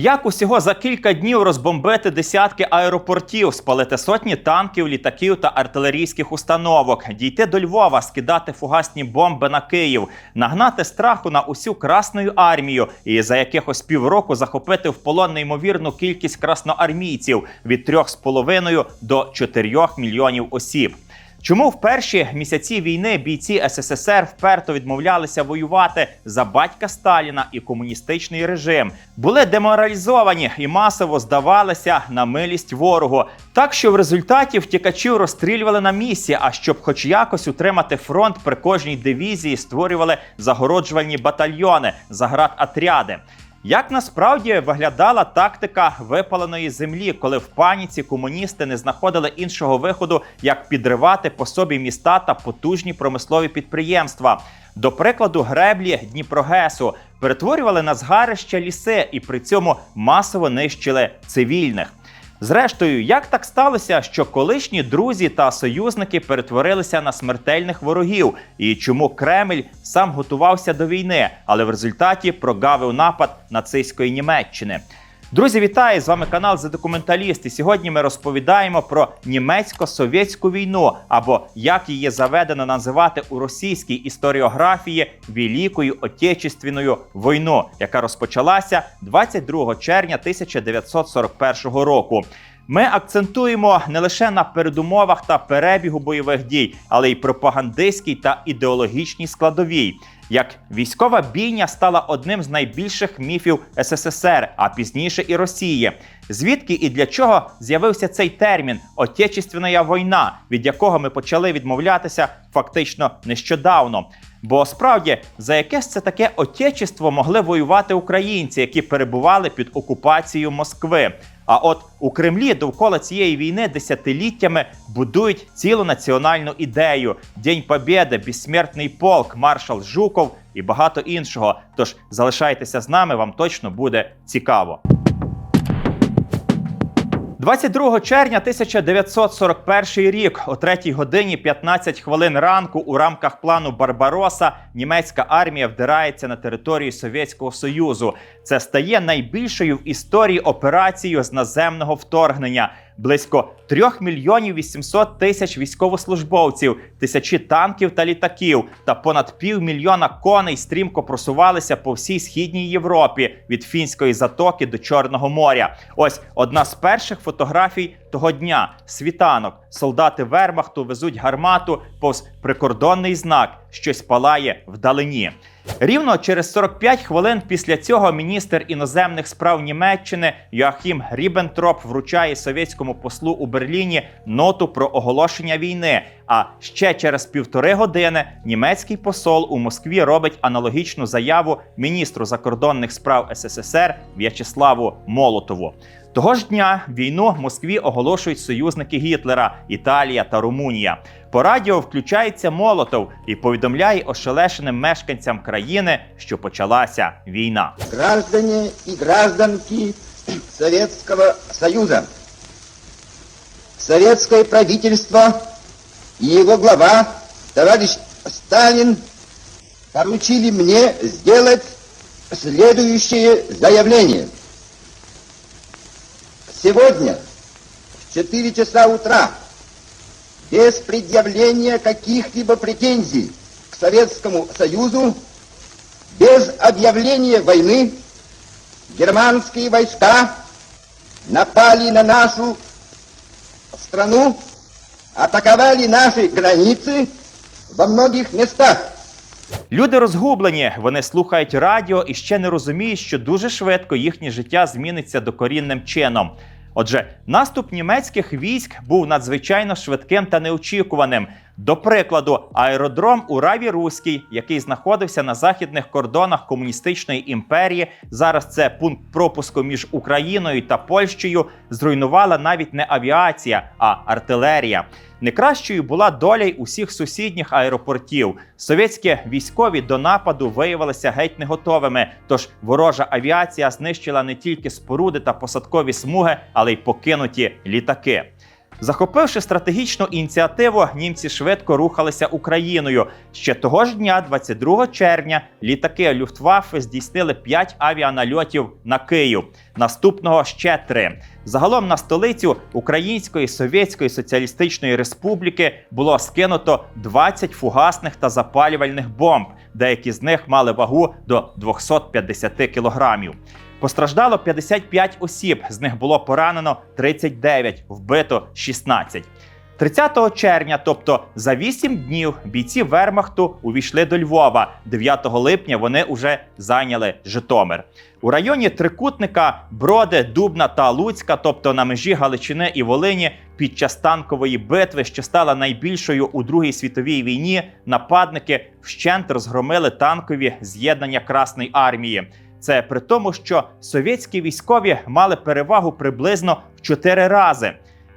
Як усього за кілька днів розбомбити десятки аеропортів, спалити сотні танків, літаків та артилерійських установок, дійти до Львова, скидати фугасні бомби на Київ, нагнати страху на усю красну армію і за якихось півроку захопити в полон неймовірну кількість красноармійців від 3,5 до 4 мільйонів осіб. Чому в перші місяці війни бійці СССР вперто відмовлялися воювати за батька Сталіна і комуністичний режим, були деморалізовані і масово здавалися на милість ворогу, так що в результаті втікачів розстрілювали на місці. А щоб, хоч якось утримати фронт, при кожній дивізії створювали загороджувальні батальйони, заградотряди. Як насправді виглядала тактика випаленої землі, коли в паніці комуністи не знаходили іншого виходу, як підривати по собі міста та потужні промислові підприємства? До прикладу, греблі Дніпрогесу перетворювали на згарища ліси і при цьому масово нищили цивільних. Зрештою, як так сталося, що колишні друзі та союзники перетворилися на смертельних ворогів, і чому Кремль сам готувався до війни, але в результаті прогавив напад нацистської Німеччини? Друзі, вітаю! З вами канал «За документаліст». І сьогодні ми розповідаємо про німецько-совєтську війну, або як її заведено називати у російській історіографії Великою Отечественною війну, яка розпочалася 22 червня 1941 року. Ми акцентуємо не лише на передумовах та перебігу бойових дій, але й пропагандистській та ідеологічній складовій. Як військова бійня стала одним з найбільших міфів СССР, а пізніше і Росії. Звідки і для чого з'явився цей термін Отечественна війна, від якого ми почали відмовлятися фактично нещодавно. Бо справді за якесь це таке отечество могли воювати українці, які перебували під окупацією Москви. А от у Кремлі довкола цієї війни десятиліттями будують цілу національну ідею: День Побєди, безсмертний полк, маршал Жуков і багато іншого. Тож залишайтеся з нами, вам точно буде цікаво. 22 червня 1941 рік, о 3 годині 15 хвилин ранку, у рамках плану Барбароса, німецька армія вдирається на територію Совєтського Союзу. Це стає найбільшою в історії операцією з наземного вторгнення. Близько 3 мільйонів 800 тисяч військовослужбовців, тисячі танків та літаків та понад півмільйона коней стрімко просувалися по всій східній Європі від фінської затоки до Чорного моря. Ось одна з перших фотографій того дня: світанок. Солдати Вермахту везуть гармату повз прикордонний знак, щось палає вдалині. Рівно через 45 хвилин після цього міністр іноземних справ Німеччини Йоахім Рібентроп вручає совєтському послу у Берліні ноту про оголошення війни. А ще через півтори години німецький посол у Москві робить аналогічну заяву міністру закордонних справ СССР В'ячеславу Молотову. Того ж дня війну в Москві оголошують союзники Гітлера, Італія та Румунія. По радіо включається Молотов і повідомляє ошелешеним мешканцям країни, що почалася війна. Граждане и гражданки Советского Союза, советское правительство и его глава, товарищ Сталин, поручили мне сделать следующее заявление. Сегодня в 4 часа утра без предъявления каких-либо претензий к Советскому Союзу, без объявления войны, германские войска напали на нашу страну, атаковали наши границы во многих местах. Люди розгублені, вони слухають радіо і ще не розуміють, що дуже швидко їхнє життя зміниться докорінним чином. Отже, наступ німецьких військ був надзвичайно швидким та неочікуваним. До прикладу, аеродром у Раві Руській, який знаходився на західних кордонах комуністичної імперії, зараз це пункт пропуску між Україною та Польщею, зруйнувала навіть не авіація, а артилерія. Не кращою була доля й усіх сусідніх аеропортів. Совєтські військові до нападу виявилися геть не готовими. Тож ворожа авіація знищила не тільки споруди та посадкові смуги, але й покинуті літаки. Захопивши стратегічну ініціативу, німці швидко рухалися Україною. Ще того ж дня, 22 червня, літаки Люфтваффе здійснили 5 авіанальотів на Київ. Наступного ще три. Загалом на столицю Української Совєтської Соціалістичної Республіки було скинуто 20 фугасних та запалювальних бомб. Деякі з них мали вагу до 250 кілограмів. Постраждало 55 осіб, з них було поранено 39, вбито 16. 30 червня, тобто за 8 днів, бійці Вермахту увійшли до Львова. 9 липня вони уже зайняли Житомир. У районі Трикутника, Броди, Дубна та Луцька, тобто на межі Галичини і Волині, під час танкової битви, що стала найбільшою у Другій світовій війні, нападники вщент розгромили танкові з'єднання Красної армії. Це при тому, що совєтські військові мали перевагу приблизно в 4 рази.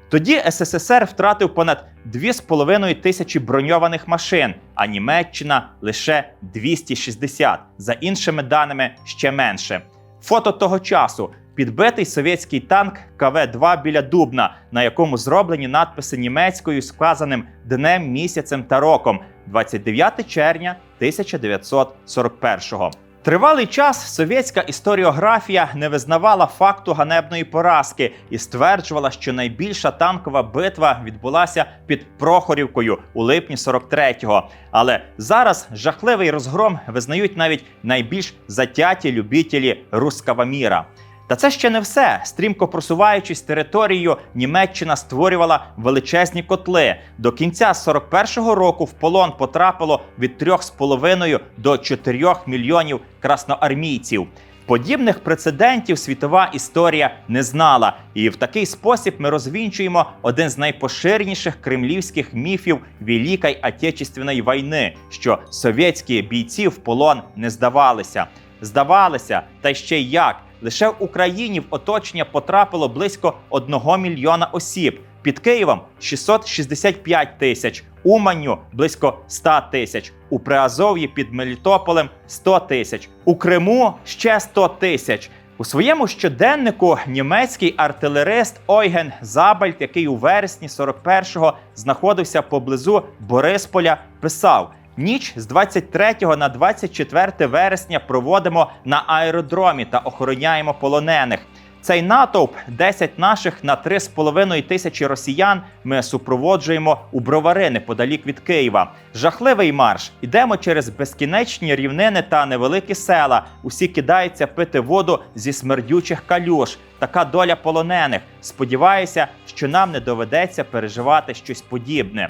Тоді СССР втратив понад 2,5 тисячі броньованих машин, а Німеччина лише 260. За іншими даними, ще менше. Фото того часу. Підбитий совєтський танк КВ-2 біля Дубна, на якому зроблені надписи німецькою з вказаним днем, місяцем та роком 29 червня 1941-го. Тривалий час совєтська історіографія не визнавала факту ганебної поразки і стверджувала, що найбільша танкова битва відбулася під Прохорівкою у липні 43-го. Але зараз жахливий розгром визнають навіть найбільш затяті любітелі руского міра. Та це ще не все. Стрімко просуваючись територією, Німеччина створювала величезні котли. До кінця 41-го року в полон потрапило від 3,5 до 4 мільйонів красноармійців. Подібних прецедентів світова історія не знала, і в такий спосіб ми розвінчуємо один з найпоширеніших кремлівських міфів Великої Отечественної війни, що совєтські бійці в полон не здавалися. Здавалися, та ще й як. Лише в Україні в оточення потрапило близько 1 мільйона осіб. Під Києвом 665 тисяч, Уманню близько 100 тисяч, у Приазов'ї під Мелітополем 100 тисяч, у Криму ще 100 тисяч. У своєму щоденнику німецький артилерист Ойген Забальт, який у вересні 41-го знаходився поблизу Борисполя, писав. Ніч з 23 на 24 вересня проводимо на аеродромі та охороняємо полонених. Цей натовп 10 наших на 3,5 тисячі росіян ми супроводжуємо у бровари неподалік від Києва. Жахливий марш. Ідемо через безкінечні рівнини та невеликі села. Усі кидаються пити воду зі смердючих калюш. Така доля полонених. Сподіваюся, що нам не доведеться переживати щось подібне.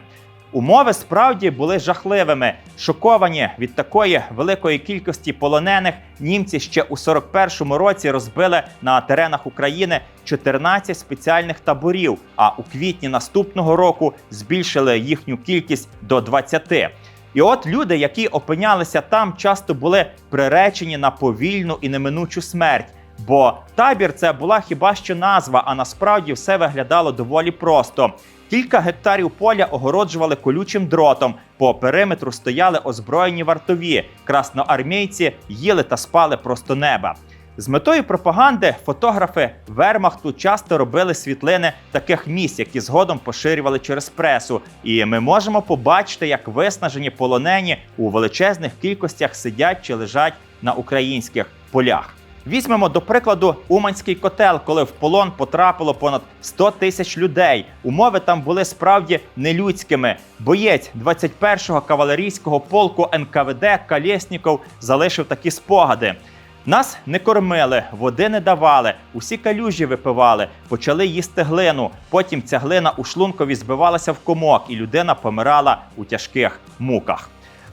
Умови справді були жахливими. Шоковані від такої великої кількості полонених, німці ще у 41-му році розбили на теренах України 14 спеціальних таборів. А у квітні наступного року збільшили їхню кількість до 20. І от люди, які опинялися там, часто були приречені на повільну і неминучу смерть. Бо табір це була хіба що назва, а насправді все виглядало доволі просто. Кілька гектарів поля огороджували колючим дротом. По периметру стояли озброєні вартові. Красноармійці їли та спали просто неба. З метою пропаганди фотографи Вермахту часто робили світлини таких місць, які згодом поширювали через пресу. І ми можемо побачити, як виснажені полонені у величезних кількостях сидять чи лежать на українських полях. Візьмемо до прикладу Уманський котел, коли в полон потрапило понад 100 тисяч людей. Умови там були справді нелюдськими. Боєць 21-го кавалерійського полку НКВД Калєсніков залишив такі спогади. Нас не кормили, води не давали, усі калюжі випивали, почали їсти глину. Потім ця глина у шлункові збивалася в комок, і людина помирала у тяжких муках.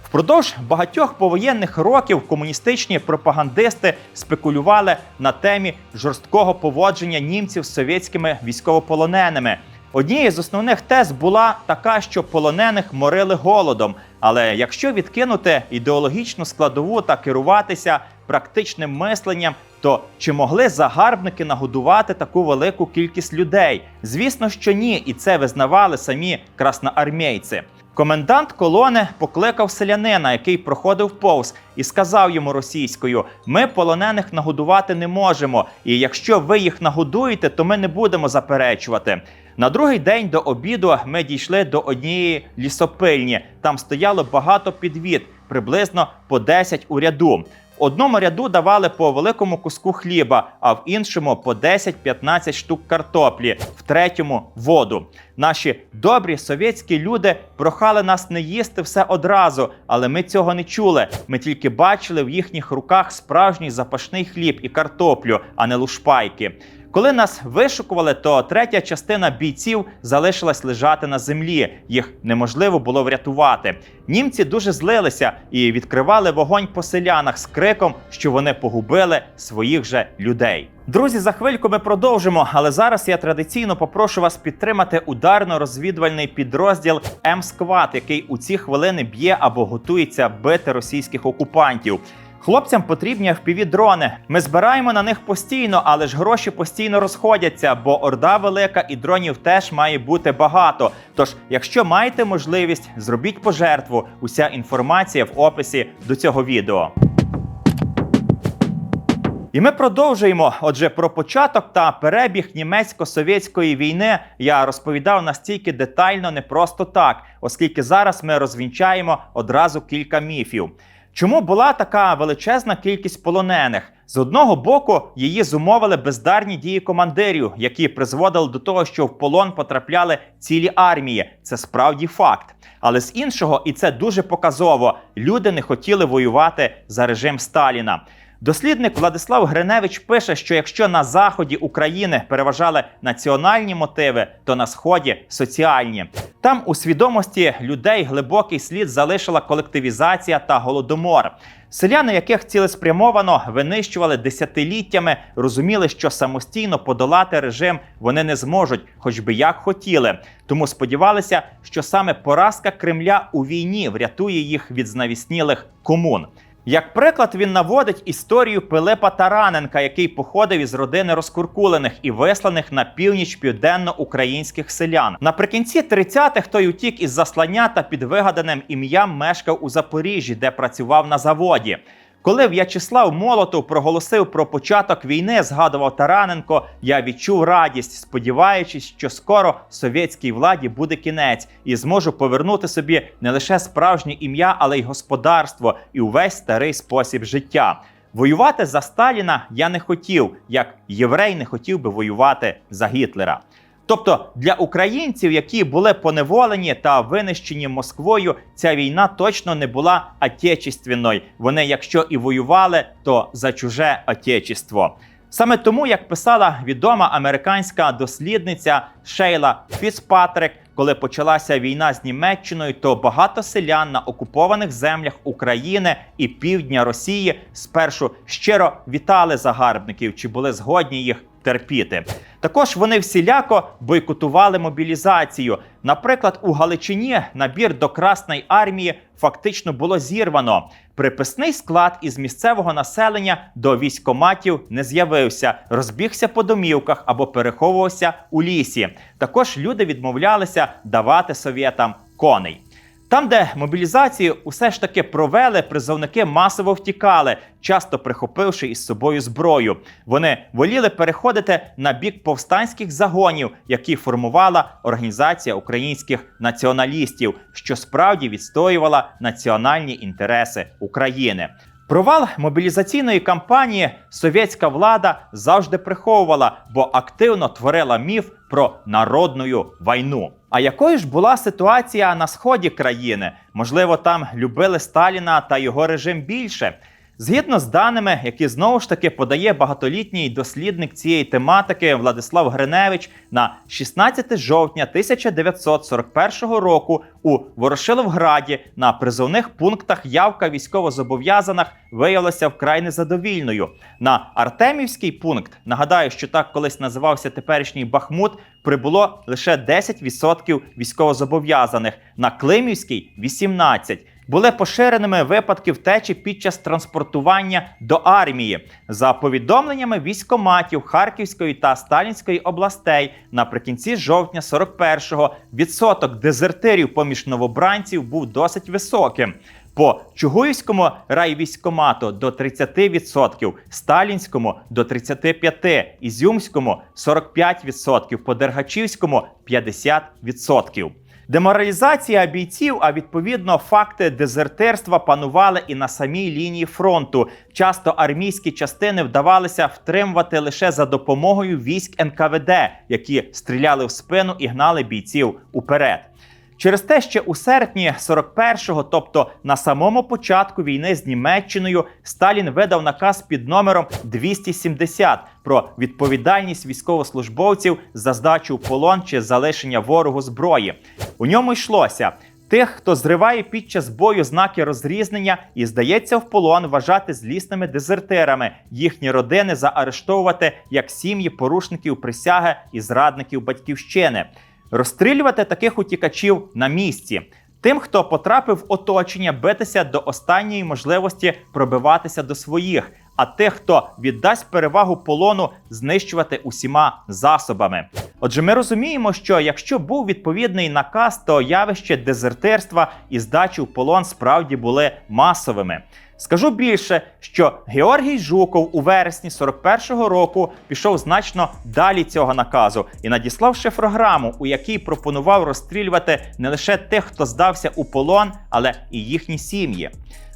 Впродовж багатьох повоєнних років комуністичні пропагандисти спекулювали на темі жорсткого поводження німців з совєтськими військовополоненими. Однією з основних тез була така, що полонених морили голодом. Але якщо відкинути ідеологічну складову та керуватися практичним мисленням, то чи могли загарбники нагодувати таку велику кількість людей? Звісно, що ні, і це визнавали самі красноармійці. Комендант колони покликав селянина, який проходив повз, і сказав йому російською: ми полонених нагодувати не можемо, і якщо ви їх нагодуєте, то ми не будемо заперечувати. На другий день до обіду ми дійшли до однієї лісопильні. Там стояло багато підвід, приблизно по 10 у ряду. Одному ряду давали по великому куску хліба, а в іншому по 10-15 штук картоплі, в третьому воду. Наші добрі совєтські люди прохали нас не їсти все одразу, але ми цього не чули. Ми тільки бачили в їхніх руках справжній запашний хліб і картоплю, а не лушпайки. Коли нас вишукували, то третя частина бійців залишилась лежати на землі. Їх неможливо було врятувати. Німці дуже злилися і відкривали вогонь по селянах з криком, що вони погубили своїх же людей. Друзі, за хвильку ми продовжимо, але зараз я традиційно попрошу вас підтримати ударно-розвідувальний підрозділ М-Сквад, який у ці хвилини б'є або готується бити російських окупантів. Хлопцям потрібні FPV-дрони. Ми збираємо на них постійно, але ж гроші постійно розходяться, бо орда велика і дронів теж має бути багато. Тож, якщо маєте можливість, зробіть пожертву. Уся інформація в описі до цього відео. І ми продовжуємо. Отже, про початок та перебіг німецько-совєтської війни я розповідав настільки детально, не просто так, оскільки зараз ми розвінчаємо одразу кілька міфів. Чому була така величезна кількість полонених? З одного боку, її зумовили бездарні дії командирів, які призводили до того, що в полон потрапляли цілі армії. Це справді факт. Але з іншого, і це дуже показово, люди не хотіли воювати за режим Сталіна. Дослідник Владислав Гриневич пише, що якщо на заході України переважали національні мотиви, то на сході соціальні. Там у свідомості людей глибокий слід залишила колективізація та голодомор. Селяни, яких цілеспрямовано винищували десятиліттями, розуміли, що самостійно подолати режим вони не зможуть, хоч би як хотіли. Тому сподівалися, що саме поразка Кремля у війні врятує їх від знавіснілих комун. Як приклад, він наводить історію Пилипа Тараненка, який походив із родини розкуркулених і висланих на північ південно-українських селян. Наприкінці 30-х той утік із заслання та під вигаданим ім'ям мешкав у Запоріжжі, де працював на заводі. Коли В'ячеслав Молотов проголосив про початок війни, згадував Тараненко, я відчув радість, сподіваючись, що скоро совєтській владі буде кінець і зможу повернути собі не лише справжнє ім'я, але й господарство і увесь старий спосіб життя. Воювати за Сталіна я не хотів, як єврей не хотів би воювати за Гітлера. Тобто для українців, які були поневолені та винищені Москвою, ця війна точно не була отечественною. Вони, якщо і воювали, то за чуже отечество. Саме тому, як писала відома американська дослідниця Шейла Фіцпатрик, коли почалася війна з Німеччиною, то багато селян на окупованих землях України і півдня Росії спершу щиро вітали загарбників чи були згодні їх терпіти. Також вони всіляко бойкотували мобілізацію. Наприклад, у Галичині набір до Красної армії фактично було зірвано. Приписний склад із місцевого населення до військоматів не з'явився, розбігся по домівках або переховувався у лісі. Також люди відмовлялися давати совєтам коней. Там, де мобілізацію усе ж таки провели, призовники масово втікали, часто прихопивши із собою зброю. Вони воліли переходити на бік повстанських загонів, які формувала організація українських націоналістів, що справді відстоювала національні інтереси України. Провал мобілізаційної кампанії совєтська влада завжди приховувала, бо активно творила міф про народну війну. А якою ж була ситуація на сході країни? Можливо, там любили Сталіна та його режим більше. Згідно з даними, які знову ж таки подає багатолітній дослідник цієї тематики Владислав Гриневич, на 16 жовтня 1941 року у Ворошиловграді на призовних пунктах явка військовозобов'язаних виявилася вкрай незадовільною. На Артемівський пункт нагадаю, що так колись називався теперішній Бахмут. Прибуло лише 10% військовозобов'язаних, на Климівський 18%. Були поширеними випадки втечі під час транспортування до армії. За повідомленнями військоматів Харківської та Сталінської областей, наприкінці жовтня 41-го відсоток дезертирів поміж новобранців був досить високим. по Чугуївському райвійськомату до 30%, Сталінському до 35%, Ізюмському 45%, по Дергачівському 50%. Деморалізація бійців, а відповідно факти дезертирства панували і на самій лінії фронту. Часто армійські частини вдавалися втримувати лише за допомогою військ НКВД, які стріляли в спину і гнали бійців уперед. Через те, ще у серпні 41-го, тобто на самому початку війни з Німеччиною, Сталін видав наказ під номером 270 про відповідальність військовослужбовців за здачу в полон чи залишення ворогу зброї. У ньому йшлося. Тих, хто зриває під час бою знаки розрізнення і здається в полон вважати злісними дезертирами, їхні родини заарештовувати як сім'ї порушників присяги і зрадників батьківщини розстрілювати таких утікачів на місці. Тим, хто потрапив в оточення, битися до останньої можливості пробиватися до своїх, а тих, хто віддасть перевагу полону, знищувати усіма засобами. Отже, ми розуміємо, що якщо був відповідний наказ, то явище дезертирства і здачі в полон справді були масовими. Скажу більше, що Георгій Жуков у вересні 41-го року пішов значно далі цього наказу і надіслав шифрограму, у якій пропонував розстрілювати не лише тих, хто здався у полон, але і їхні сім'ї.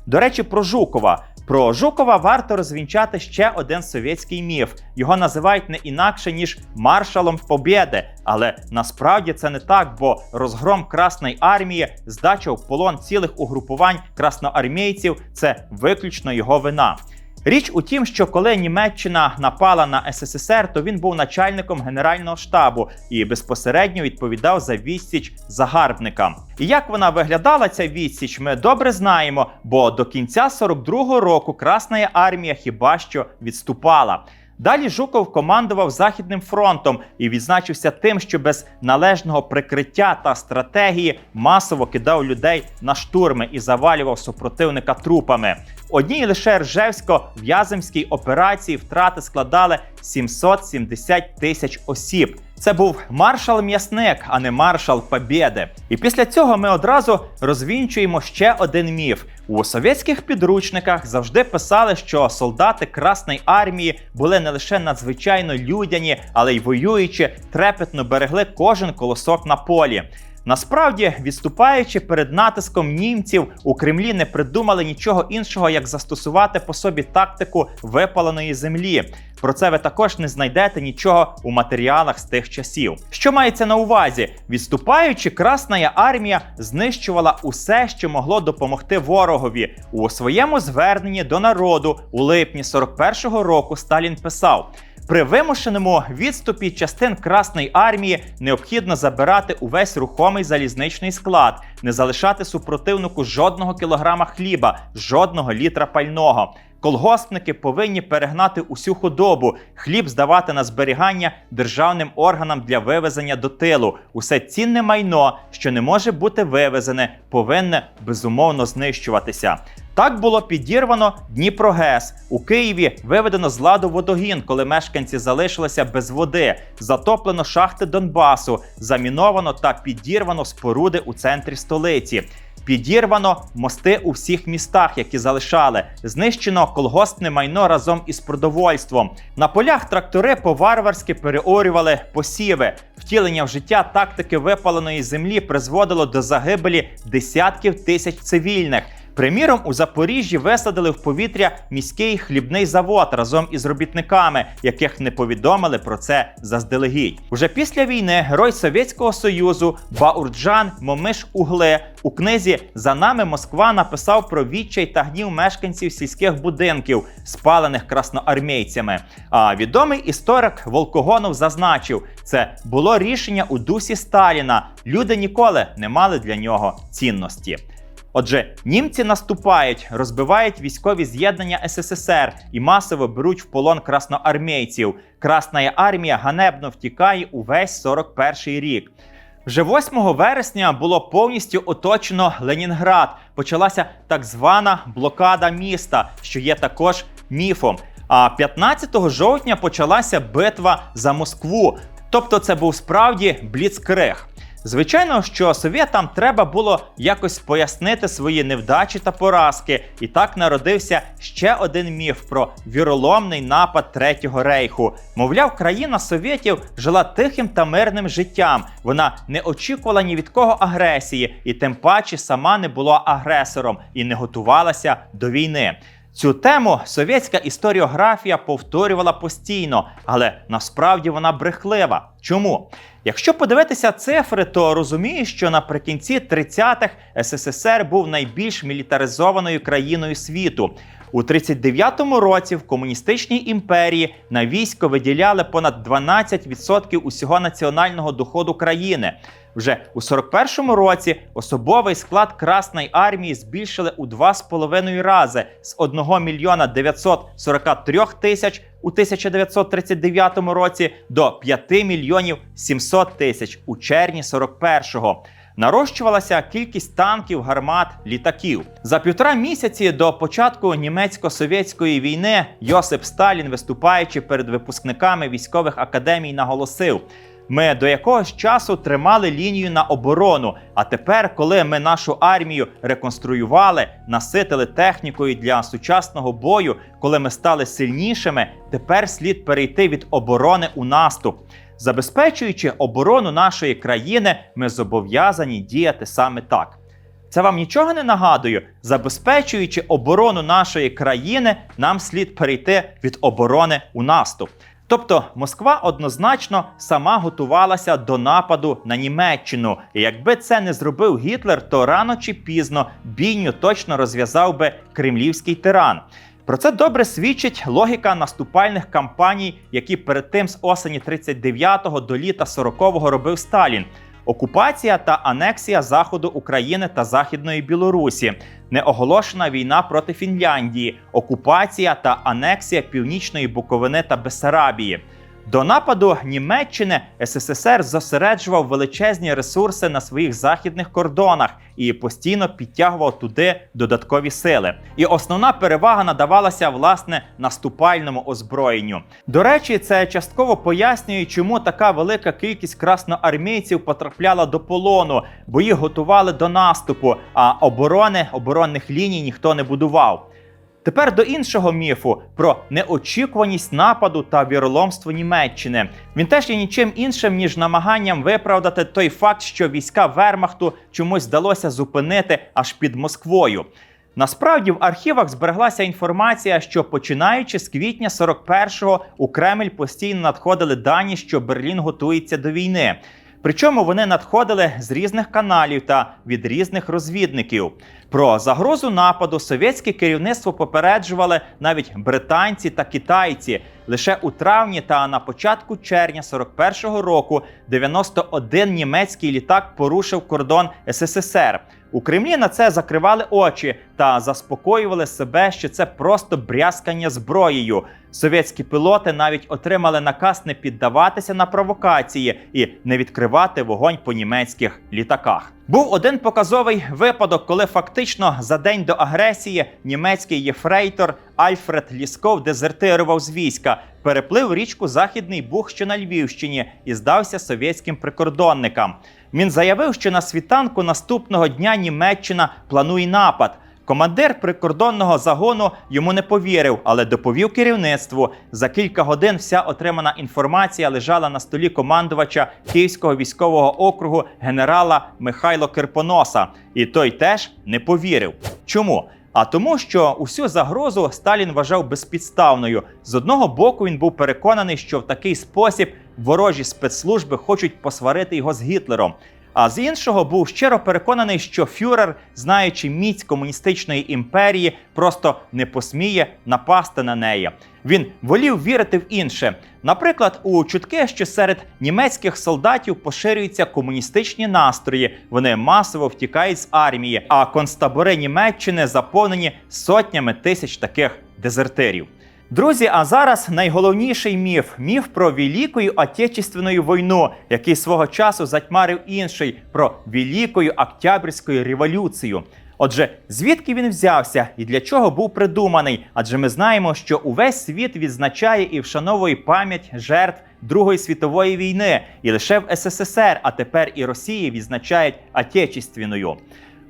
До речі, про Жукова. Про Жукова варто розвінчати ще один совєтський міф. Його називають не інакше ніж маршалом Побєди. Але насправді це не так, бо розгром Красної армії, здача в полон цілих угрупувань красноармійців це виключно його вина. Річ у тім, що коли Німеччина напала на СССР, то він був начальником генерального штабу і безпосередньо відповідав за відсіч загарбникам. І як вона виглядала ця відсіч, ми добре знаємо, бо до кінця 42-го року Красна армія хіба що відступала. Далі Жуков командував Західним фронтом і відзначився тим, що без належного прикриття та стратегії масово кидав людей на штурми і завалював супротивника трупами. Одній лише Ржевсько-В'яземській операції втрати складали 770 тисяч осіб. Це був маршал м'ясник, а не маршал Побєди. І після цього ми одразу розвінчуємо ще один міф. У совєтських підручниках завжди писали, що солдати Красної армії були не лише надзвичайно людяні, але й воюючи, трепетно берегли кожен колосок на полі. Насправді, відступаючи перед натиском німців, у Кремлі не придумали нічого іншого, як застосувати по собі тактику випаленої землі. Про це ви також не знайдете нічого у матеріалах з тих часів. Що мається на увазі? Відступаючи, Красна армія знищувала усе, що могло допомогти ворогові. У своєму зверненні до народу у липні 41-го року Сталін писав. При вимушеному відступі частин Красної армії необхідно забирати увесь рухомий залізничний склад, не залишати супротивнику жодного кілограма хліба, жодного літра пального. Колгоспники повинні перегнати усю худобу, хліб здавати на зберігання державним органам для вивезення до тилу. Усе цінне майно, що не може бути вивезене, повинне безумовно знищуватися. Так було підірвано Дніпрогес. У Києві виведено з ладу водогін, коли мешканці залишилися без води. Затоплено шахти Донбасу, заміновано та підірвано споруди у центрі столиці. Підірвано мости у всіх містах, які залишали. Знищено колгоспне майно разом із продовольством. На полях трактори по-варварськи переорювали посіви. Втілення в життя тактики випаленої землі призводило до загибелі десятків тисяч цивільних. Приміром, у Запоріжжі висадили в повітря міський хлібний завод разом із робітниками, яких не повідомили про це заздалегідь. Уже після війни герой Совєтського Союзу Баурджан Момиш Угле у книзі За нами Москва написав про відчай та гнів мешканців сільських будинків, спалених красноармійцями. А відомий історик Волкогонов зазначив, це було рішення у дусі Сталіна. Люди ніколи не мали для нього цінності. Отже, німці наступають, розбивають військові з'єднання СССР і масово беруть в полон красноармійців. Красна армія ганебно втікає увесь 41-й рік. Вже 8 вересня було повністю оточено Ленінград. Почалася так звана блокада міста, що є також міфом. А 15 жовтня почалася битва за Москву. Тобто, це був справді бліцкриг. Звичайно, що совєтам треба було якось пояснити свої невдачі та поразки, і так народився ще один міф про віроломний напад Третього рейху. Мовляв, країна совєтів жила тихим та мирним життям. Вона не очікувала ні від кого агресії, і тим паче сама не була агресором і не готувалася до війни. Цю тему совєтська історіографія повторювала постійно, але насправді вона брехлива. Чому? Якщо подивитися цифри, то розумієш, що наприкінці 30-х СССР був найбільш мілітаризованою країною світу. У 39-му році в комуністичній імперії на військо виділяли понад 12% усього національного доходу країни. Вже у 41-му році особовий склад Красної армії збільшили у 2,5 рази з 1 мільйона 943 тисяч у 1939 році до 5 мільйонів 700 тисяч у червні 41-го. Нарощувалася кількість танків, гармат, літаків. За півтора місяці до початку німецько-совєтської війни Йосип Сталін, виступаючи перед випускниками військових академій, наголосив: ми до якогось часу тримали лінію на оборону. А тепер, коли ми нашу армію реконструювали, наситили технікою для сучасного бою, коли ми стали сильнішими, тепер слід перейти від оборони у наступ. Забезпечуючи оборону нашої країни, ми зобов'язані діяти саме так. Це вам нічого не нагадує? Забезпечуючи оборону нашої країни, нам слід перейти від оборони у наступ. Тобто Москва однозначно сама готувалася до нападу на Німеччину. І якби це не зробив Гітлер, то рано чи пізно бійню точно розв'язав би кремлівський тиран. Про це добре свідчить логіка наступальних кампаній, які перед тим з осені 39-го до літа 40-го робив Сталін. Окупація та анексія заходу України та Західної Білорусі, неоголошена війна проти Фінляндії, окупація та анексія Північної Буковини та Бесарабії. До нападу Німеччини СССР зосереджував величезні ресурси на своїх західних кордонах і постійно підтягував туди додаткові сили. І основна перевага надавалася власне наступальному озброєнню. До речі, це частково пояснює, чому така велика кількість красноармійців потрапляла до полону, бо їх готували до наступу, а оборони оборонних ліній ніхто не будував. Тепер до іншого міфу про неочікуваність нападу та віроломство Німеччини. Він теж є нічим іншим ніж намаганням виправдати той факт, що війська Вермахту чомусь вдалося зупинити аж під Москвою. Насправді в архівах збереглася інформація, що починаючи з квітня 41-го у Кремль постійно надходили дані, що Берлін готується до війни. Причому вони надходили з різних каналів та від різних розвідників. Про загрозу нападу совєтське керівництво попереджували навіть британці та китайці. Лише у травні та на початку червня 41-го року 91 німецький літак порушив кордон СССР. У Кремлі на це закривали очі та заспокоювали себе, що це просто брязкання зброєю. Совєтські пілоти навіть отримали наказ не піддаватися на провокації і не відкривати вогонь по німецьких літаках. Був один показовий випадок, коли фактично за день до агресії німецький єфрейтор Альфред Лісков дезертирував з війська, переплив річку Західний Буг, що на Львівщині, і здався совєтським прикордонникам. Він заявив, що на світанку наступного дня Німеччина планує напад. Командир прикордонного загону йому не повірив, але доповів керівництву. За кілька годин вся отримана інформація лежала на столі командувача Київського військового округу генерала Михайло Кирпоноса, і той теж не повірив. Чому? А тому, що усю загрозу Сталін вважав безпідставною. З одного боку, він був переконаний, що в такий спосіб ворожі спецслужби хочуть посварити його з Гітлером. А з іншого був щиро переконаний, що фюрер, знаючи міць комуністичної імперії, просто не посміє напасти на неї. Він волів вірити в інше. Наприклад, у чутки, що серед німецьких солдатів поширюються комуністичні настрої, вони масово втікають з армії, а концтабори Німеччини заповнені сотнями тисяч таких дезертирів. Друзі, а зараз найголовніший міф міф про Великою Отечественную війну, який свого часу затьмарив інший про Великою Октябрьську революцію. Отже, звідки він взявся і для чого був придуманий? Адже ми знаємо, що увесь світ відзначає і вшановує пам'ять жертв Другої світової війни, і лише в СССР, а тепер і Росії відзначають Отечественною.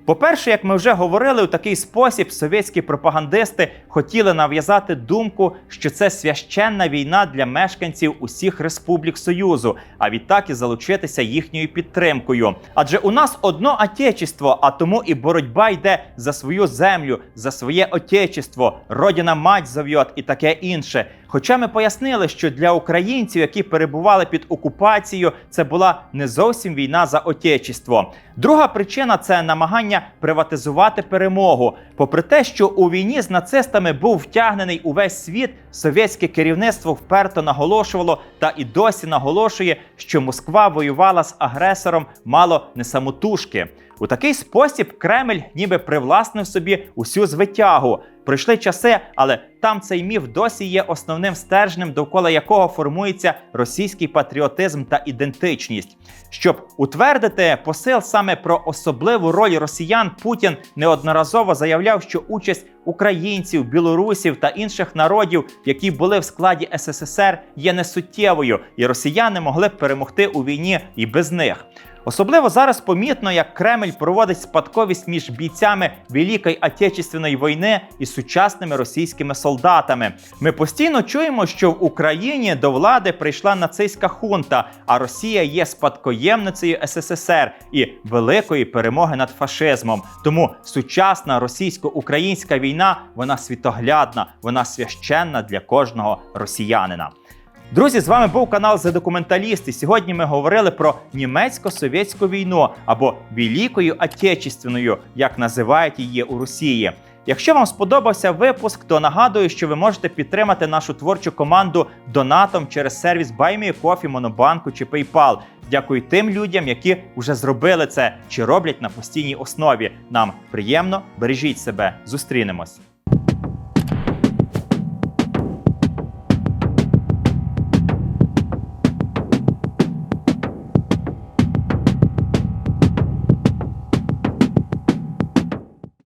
По-перше, як ми вже говорили, у такий спосіб совєтські пропагандисти хотіли нав'язати думку, що це священна війна для мешканців усіх республік Союзу, а відтак і залучитися їхньою підтримкою. Адже у нас одно отечество, а тому і боротьба йде за свою землю, за своє отечество, родина мать зов'ят і таке інше. Хоча ми пояснили, що для українців, які перебували під окупацією, це була не зовсім війна за отечество. Друга причина це намагання приватизувати перемогу. Попри те, що у війні з нацистами був втягнений увесь світ, совєтське керівництво вперто наголошувало та і досі наголошує, що Москва воювала з агресором мало не самотужки. У такий спосіб Кремль ніби привласнив собі усю звитягу. Пройшли часи, але там цей міф досі є основним стержнем, довкола якого формується російський патріотизм та ідентичність. Щоб утвердити посил саме про особливу роль росіян, Путін неодноразово заявляв, що участь українців, білорусів та інших народів, які були в складі СССР, є несуттєвою, і росіяни могли б перемогти у війні і без них. Особливо зараз помітно, як Кремль проводить спадковість між бійцями Великої Отечественної війни і сучасними російськими солдатами. Ми постійно чуємо, що в Україні до влади прийшла нацистська хунта, а Росія є спадкоємницею СССР і великої перемоги над фашизмом. Тому сучасна російсько-українська війна вона світоглядна, вона священна для кожного росіянина. Друзі, з вами був канал «За документаліст» Сьогодні ми говорили про німецько-совєтську війну або Великою Отечественною, як називають її у Росії. Якщо вам сподобався випуск, то нагадую, що ви можете підтримати нашу творчу команду донатом через сервіс BuyMeCoffee, Монобанку чи PayPal. Дякую тим людям, які вже зробили це чи роблять на постійній основі. Нам приємно, бережіть себе, зустрінемось.